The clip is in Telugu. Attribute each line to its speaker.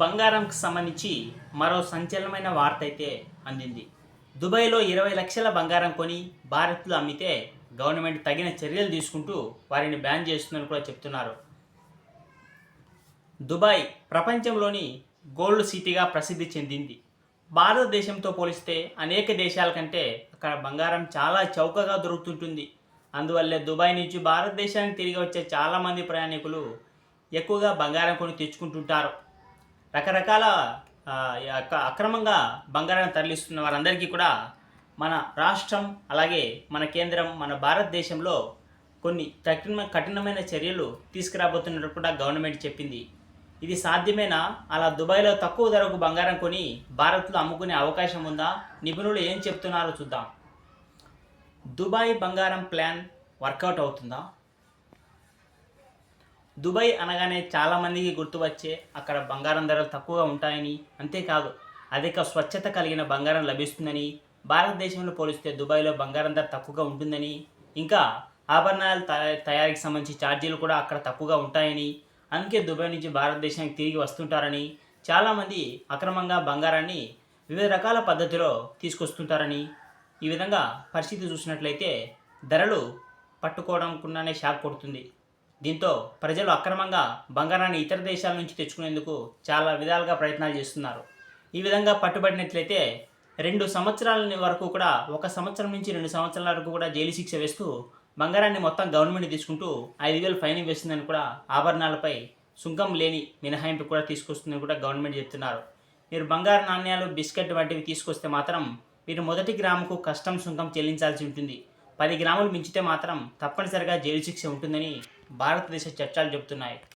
Speaker 1: బంగారంకు సంబంధించి మరో సంచలనమైన వార్త అయితే అందింది. దుబాయ్లో ఇరవై లక్షల బంగారం కొని భారత్లో అమ్మితే గవర్నమెంట్ తగిన చర్యలు తీసుకుంటూ వారిని బ్యాన్ చేస్తుందని కూడా చెప్తున్నారు. దుబాయ్ ప్రపంచంలోని గోల్డ్ సిటీగా ప్రసిద్ధి చెందింది. భారతదేశంతో పోలిస్తే అనేక దేశాల కంటే అక్కడ బంగారం చాలా చౌకగా దొరుకుతుంటుంది. అందువల్లే దుబాయ్ నుంచి భారతదేశానికి తిరిగి వచ్చే చాలామంది ప్రయాణికులు ఎక్కువగా బంగారం కొని తెచ్చుకుంటుంటారు. రకరకాల అక్రమంగా బంగారాన్ని తరలిస్తున్న వారందరికీ కూడా మన రాష్ట్రం అలాగే మన కేంద్రం మన భారతదేశంలో కొన్ని కఠిన కఠినమైన చర్యలు తీసుకురాబోతున్నట్టు కూడా గవర్నమెంట్ చెప్పింది. ఇది సాధ్యమేనా? అలా దుబాయ్లో తక్కువ ధరకు బంగారం కొని భారత్లో అమ్ముకునే అవకాశం ఉందా? నిపుణులు ఏం చెప్తున్నారో చూద్దాం. దుబాయ్ బంగారం ప్లాన్ వర్కౌట్ అవుతుందా? దుబాయ్ అనగానే చాలామందికి గుర్తు వచ్చే అక్కడ బంగారం ధరలు తక్కువగా ఉంటాయని అంతేకాదు అధిక స్వచ్ఛత కలిగిన బంగారం లభిస్తుందని భారతదేశంలో పోలిస్తే దుబాయ్లో బంగారం ధర తక్కువగా ఉంటుందని ఇంకా ఆభరణాల తయారీకి సంబంధించి ఛార్జీలు కూడా అక్కడ తక్కువగా ఉంటాయని అందుకే దుబాయ్ నుంచి భారతదేశానికి తిరిగి వస్తుంటారని చాలామంది అక్రమంగా బంగారాన్ని వివిధ రకాల పద్ధతిలో తీసుకొస్తుంటారని ఈ విధంగా పరిస్థితి చూసినట్లయితే ధరలు పట్టుకోవడంకున్నానే షాక్ కొడుతుంది. దీంతో ప్రజలు అక్రమంగా బంగారాన్ని ఇతర దేశాల నుంచి తెచ్చుకునేందుకు చాలా విధాలుగా ప్రయత్నాలు చేస్తున్నారు. ఈ విధంగా పట్టుబడినట్లయితే రెండు సంవత్సరాల వరకు కూడా ఒక సంవత్సరం నుంచి రెండు సంవత్సరాల వరకు కూడా జైలు శిక్ష వేస్తూ బంగారాన్ని మొత్తం గవర్నమెంట్ తీసుకుంటూ ఐదు వేలు ఫైన్ వేస్తుందని కూడా ఆభరణాలపై సుంకం లేని మినహాయింపు కూడా తీసుకొస్తుందని కూడా గవర్నమెంట్ చెప్తున్నారు. మీరు బంగారు నాణ్యాలు బిస్కెట్ వంటివి తీసుకొస్తే మాత్రం మీరు మొదటి గ్రాముకు కస్టమ్ సుంకం చెల్లించాల్సి ఉంటుంది. పది గ్రాములు మించితే మాత్రం తప్పనిసరిగా జైలు శిక్ష ఉంటుందని భారతదేశ చట్టాలు చెబుతున్నాయి.